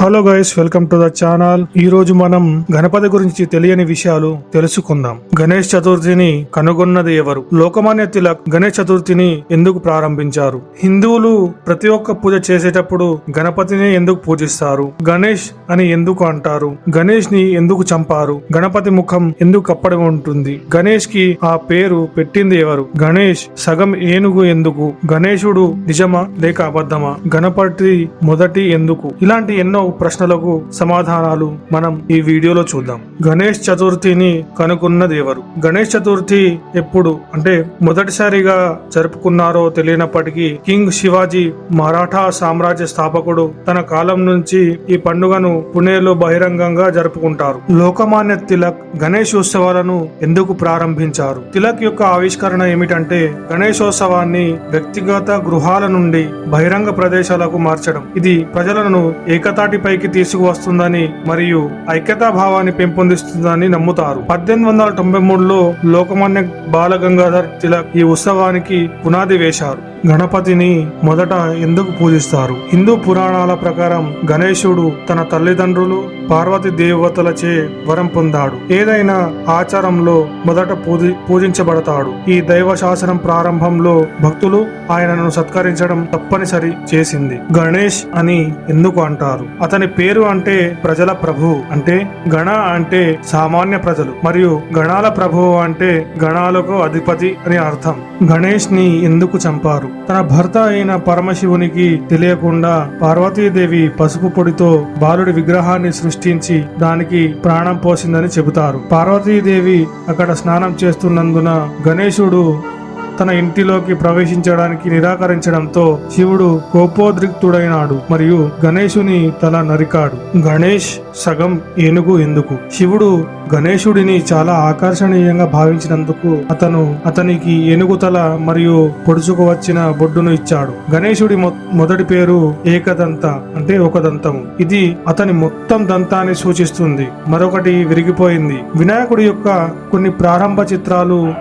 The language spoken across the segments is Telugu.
Hello guys welcome to the channel. ఈ రోజు మనం గణపతి గురించి తెలియని విషయాలు తెలుసుకుందాం. గణేష్ చతుర్థిని కనుగొన్నది ఎవరు? లోకమాన్య తిలక్ గణేష్ చతుర్థిని ఎందుకు ప్రారంభించారు? హిందువులు ప్రతి ఒక్క పూజ చేసేటప్పుడు గణపతిని ఎందుకు పూజిస్తారు? గణేష్ అని ఎందుకు అంటారు? గణేష్ని ఎందుకు చంపారు? గణపతి ముఖం ఎందుకు కప్పడి ఉంటుంది? గణేష్కి ఆ పేరు పెట్టింది ఎవరు? గణేష్ సగం ఏనుగు ఎందుకు? గణేశుడు నిజమా లేక అబద్ధమా? గణపతి మొదటి ఎందుకు? ఇలాంటి ఎన్నో ప్రశ్నలకు సమాధానాలు మనం ఈ వీడియోలో చూద్దాం. గణేష్ చతుర్థిని కనుక్కున్నది ఎవరు గణేష్ చతుర్థి ఎప్పుడు అంటే మొదటిసారిగా జరుపుకున్నారో తెలియనప్పటికీ కింగ్ శివాజీ మరాఠా సామ్రాజ్య స్థాపకుడు తన కాలం నుంచి ఈ పండుగను పుణేలో బహిరంగంగా జరుపుకుంటారు. లోకమాన్య తిలక్ గణేష్ ఉత్సవాలను ఎందుకు ప్రారంభించారు? తిలక్ యొక్క ఆవిష్కరణ ఏమిటంటే గణేశోత్సవాన్ని వ్యక్తిగత గృహాల నుండి బహిరంగ ప్రదేశాలకు మార్చడం. ఇది ప్రజలను పైకి తీసుకువస్తుందని మరియు ఐక్యతా భావాన్ని పెంపొందిస్తుందని నమ్ముతారు. పద్దెనిమిది వందల తొంభై మూడులో లోకమాన్య బాలగంగాధర్ తిలక్ ఈ ఉత్సవానికి పునాది వేశారు. గణపతిని మొదట ఎందుకు పూజిస్తారు? హిందూ పురాణాల ప్రకారం గణేశుడు తన తల్లిదండ్రులు పార్వతి దేవతలచే వరం పొందాడు. ఏదైనా ఆచారంలో మొదట పూజి పూజించబడతాడు. ఈ దైవ శాసనం ప్రారంభంలో భక్తులు ఆయనను సత్కరించడం తప్పనిసరి చేసింది. గణేష్ అని ఎందుకు అంటారు? అతని పేరు అంటే ప్రజల ప్రభు అంటే గణ అంటే సామాన్య ప్రజలు మరియు గణాల ప్రభువు అంటే గణాలకు అధిపతి అని అర్థం. గణేష్ని ఎందుకు చంపారు? తన భర్త అయిన పరమశివునికి తెలియకుండా పార్వతీదేవి పసుపు పొడితో బాలుడి విగ్రహాన్ని సృష్టించి దానికి ప్రాణం పోసిందని చెబుతారు. పార్వతీదేవి అక్కడ స్నానం చేస్తున్నందున గణేశుడు తన ఇంటిలోకి ప్రవేశించడానికి నిరాకరించడంతో శివుడు కోపోద్రిక్తుడైనాడు మరియు గణేశుని తల నరికాడు. గణేష్ సగం ఏనుగు ఎందుకు? శివుడు గణేశుడిని చాలా ఆకర్షణీయంగా భావించినందుకు అతను అతనికి ఏనుగు తల మరియు పొడుచుకు వచ్చిన బొడ్డును ఇచ్చాడు. గణేశుడి మొ- మొదటి పేరు ఏకదంత అంటే ఒక దంతము. ఇది అతని మొత్తం దంతాన్ని సూచిస్తుంది. మరొకటి విరిగిపోయింది. వినాయకుడి యొక్క కొన్ని ప్రారంభ చిత్రాలు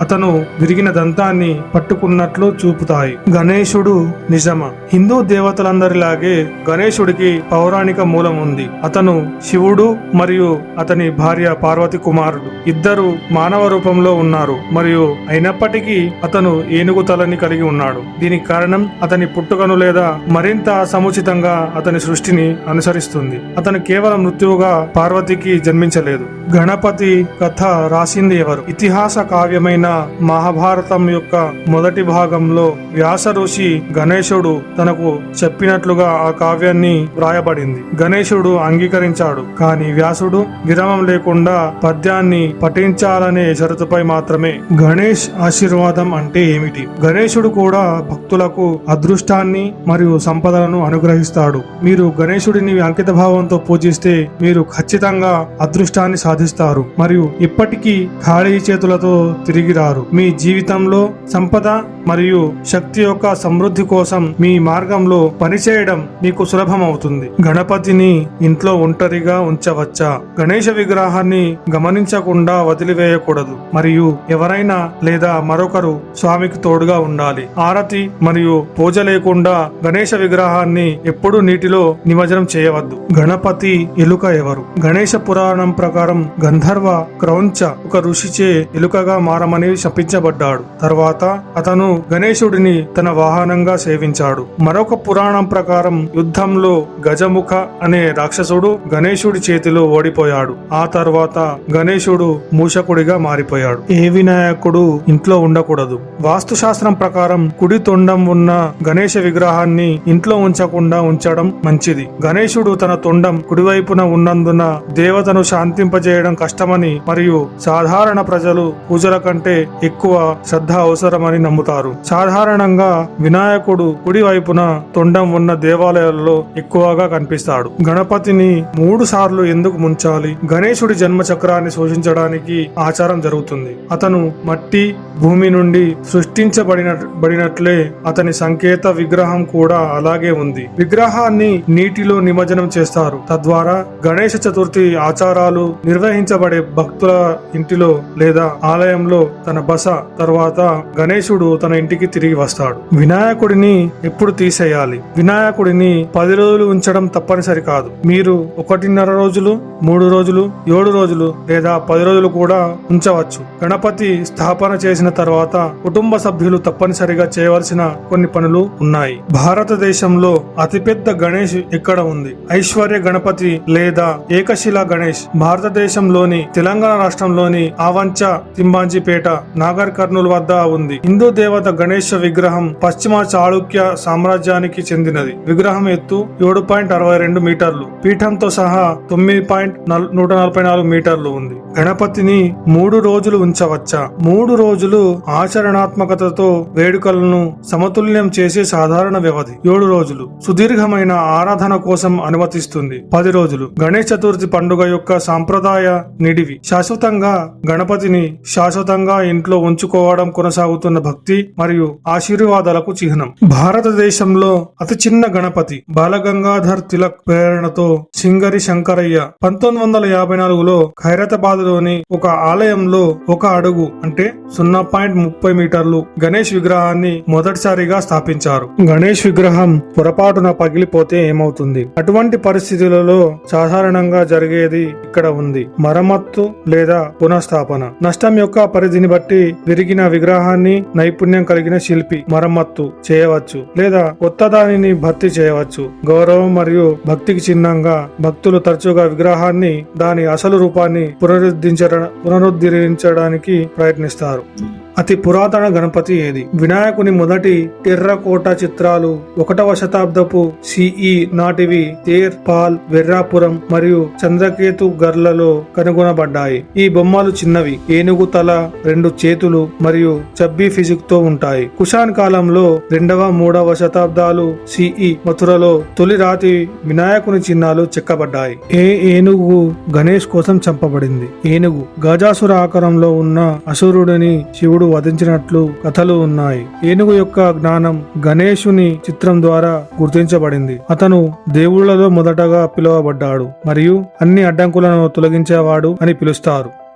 అతను విరిగిన దంతాన్ని పట్టుకున్నట్లు చూపుతాయి. గణేశుడు నిజమా. హిందూ దేవతలందరిలాగే గణేశుడికి పౌరాణిక మూలం ఉంది. అతను శివుడు మరియు అతని భార్య పార్వతి కుమారుడు. ఇద్దరు మానవ రూపంలో ఉన్నారు. మరియు అయినప్పటికీ అతను ఏనుగు తలని కలిగి ఉన్నాడు. దీనికి కారణం అతని పుట్టుకను లేదా మరింత సముచితంగా అతని సృష్టిని అనుసరిస్తుంది. అతను కేవలం మృత్యువుగా పార్వతికి జన్మించలేదు. గణపతి కథ రాసింది ఎవరు? ఇతిహాస కావ్యమైన మహాభారతం యొక్క మొదటి భాగంలో వ్యాస ఋషి గణేశుడు తనకు చెప్పినట్లుగా ఆ కావ్యాన్ని వ్రాయబడింది. గణేశుడు అంగీకరించాడు కానీ వ్యాసుడు విరామం లేకుండా పద్యాన్ని పఠించాలనే షరతుపై మాత్రమే. గణేష్ ఆశీర్వాదం అంటే ఏమిటి? గణేశుడు కూడా భక్తులకు అదృష్టాన్ని మరియు సంపదలను అనుగ్రహిస్తాడు. మీరు గణేశుడిని అంకిత భావంతో పూజిస్తే మీరు ఖచ్చితంగా అదృష్టాన్ని సాధిస్తారు. మరియు ఇప్పటికీ ఖాళీ చేతులతో తిరిగి రారు మీ జీవితంలో సంపద మరియు శక్తి యొక్క సమృద్ధి కోసం మీ మార్గంలో పనిచేయడం మీకు సులభం అవుతుంది గణపతిని ఇంట్లో ఒంటరిగా ఉంచవచ్చా? గణేష విగ్రహాన్ని గమనించకుండా వదిలివేయకూడదు. మరియు ఎవరైనా లేదా మరొకరు స్వామికి తోడుగా ఉండాలి. ఆరతి మరియు పూజ లేకుండా గణేష విగ్రహాన్ని ఎప్పుడూ నీటిలో నిమజ్జనం చేయవద్దు. గణపతి ఎలుక ఎవరు? గణేష పురాణం ప్రకారం గంధర్వ క్రౌంచ ఒక ఋషిచే ఎలుకగా మారమని శపించబడ్డాడు తర్వాత అతను గణేశుడిని తన వాహనంగా సేవించాడు. మరొక పురాణం ప్రకారం యుద్ధంలో గజముఖ అనే రాక్షసుడు గణేశుడి చేతిలో ఓడిపోయాడు. ఆ తర్వాత గణేశుడు మూషకుడిగా మారిపోయాడు. ఏ వినాయకుడు ఇంట్లో ఉండకూడదు. వాస్తుశాస్త్రం ప్రకారం కుడి తొండం ఉన్న గణేశ విగ్రహాన్ని ఇంట్లో ఉంచకుండా ఉంచడం మంచిది. గణేశుడు తన తొండం కుడివైపున ఉన్నందున దేవతను శాంతింపజేయడం కష్టమని మరియు సాధారణ ప్రజలు పూజల కంటే ఎక్కువ శ్రద్ధ అవసరమని నమ్ముతారు. సాధారణంగా వినాయకుడు కుడి వైపున తొండం ఉన్న దేవాలయాలలో ఎక్కువగా కనిపిస్తాడు. గణపతిని మూడు సార్లు ఎందుకు ముంచాలి? గణేశుడి జన్మ చక్రాన్ని సూచించడానికి ఆచారం జరుగుతుంది. అతను మట్టి భూమి నుండి సృష్టించబడిన బడినట్లే అతని సంకేత విగ్రహం కూడా అలాగే ఉంది. విగ్రహాన్ని నీటిలో నిమజ్జనం చేస్తారు. తద్వారా గణేష చతుర్థి ఆచారాలు నిర్వహించబడే భక్తుల ఇంటిలో లేదా ఆలయంలో తన బస తర్వాత గణేశుడు తన ఇంటికి తిరిగి వస్తాడు. వినాయకుడిని ఎప్పుడు తీసేయాలి? వినాయకుడిని పది రోజులు ఉంచడం తప్పనిసరి కాదు. మీరు ఒకటిన్నర రోజులు మూడు రోజులు ఏడు రోజులు లేదా పది రోజులు కూడా ఉంచవచ్చు. గణపతి స్థాపన చేసిన తర్వాత కుటుంబ సభ్యులు తప్పనిసరిగా చేయవలసిన కొన్ని పనులు ఉన్నాయి. భారతదేశంలో అతిపెద్ద గణేష్ ఇక్కడ ఉంది? ఐశ్వర్య గణపతి లేదా ఏకశిలా గణేష్? భారతదేశంలోని తెలంగాణ రాష్ట్రంలోని ఆవంచ తింబాంజిపేట నాగర్ కర్నూలు వద్ద ఉంది. హిందూ దేవత గణేష విగ్రహం పశ్చిమ చాళుక్య సామ్రాజ్యానికి చెందినది. విగ్రహం ఎత్తు ఏడు పాయింట్ అరవై రెండు మీటర్లు. పీఠంతో సహా తొమ్మిది పాయింట్ నూట నలభై నాలుగు మీటర్లు ఉంది. గణపతిని మూడు రోజులు ఉంచవచ్చా? మూడు రోజులు ఆచరణాత్మకతతో వేడుకలను సమతుల్యం చేసే సాధారణ వ్యవధి. ఏడు రోజులు. సుదీర్ఘమైన ఆరాధన కోసం అనుమతిస్తుంది. పది రోజులు. గణేష్ చతుర్థి పండుగ యొక్క సాంప్రదాయ నిడివి. శాశ్వతంగా గణపతిని శాశ్వతంగా ఇంట్లో ఉంచుకోవడం కొనసాగుతున్న భక్తి మరియు ఆశీర్వాదాలకు చిహ్నం. భారతదేశంలో అతి చిన్న గణపతి బాలగంగాధర్ తిలక్ ప్రేరణతో సింగరి శంకరయ్య పంతొమ్మిది వందల యాభై నాలుగులో ఖైరతాబాద్లోని ఒక ఆలయంలో ఒక అడుగు అంటే సున్నా పాయింట్ ముప్పై మీటర్లు గణేష్ విగ్రహాన్ని మొదటిసారిగా స్థాపించారు. గణేష్ విగ్రహం పొరపాటున పగిలిపోతే ఏమవుతుంది? అటువంటి పరిస్థితులలో సాధారణంగా జరిగేది ఇక్కడ ఉంది. మరమ్మత్తు లేదా పునఃస్థాపన. నష్టం యొక్క పరిధిని బట్టి విరిగిన విగ్రహాన్ని నైపుణ్యం కలిగిన శిల్పి మరమ్మత్తు చేయవచ్చు లేదా కొత్త దానిని భర్తీ చేయవచ్చు. గౌరవం మరియు భక్తికి చిహ్నంగా భక్తులు తరచుగా విగ్రహాన్ని దాని అసలు రూపాన్ని పునరుద్ధరించ పునరుద్ధరించడానికి ప్రయత్నిస్తారు. అతి పురాతన గణపతి ఏది? వినాయకుని మొదటి టెర్రకోట చిత్రాలు ఒకటవ శతాబ్దపు సిఈ నాటివి తేర్ పాల్ వెర్రాపురం మరియు చంద్రకేతు గర్లలో కనుగొనబడ్డాయి. ఈ బొమ్మలు చిన్నవి. ఏనుగు తల రెండు చేతులు మరియు చబ్బీ ఫిజిక్తో ఉంటాయి. కుషాన్ కాలంలో రెండవ మూడవ శతాబ్దాలు సిఈ మథురలో తొలి రాతి వినాయకుని చిహ్నాలు చెక్కబడ్డాయి. ఏ ఏనుగు గణేష్ కోసం చంపబడింది? ఏనుగు. గజాసుర ఆకారంలో ఉన్న అసురుడిని శివుడు వధించినట్లు కథలు ఉన్నాయి. ఏనుగు యొక్క జ్ఞానం గణేశుని చిత్రం ద్వారా గుర్తించబడింది. అతను దేవుళ్ళలో మొదటగా పిలువబడ్డాడు మరియు అన్ని అడ్డంకులను తొలగించేవాడు అని పిలుస్తారు.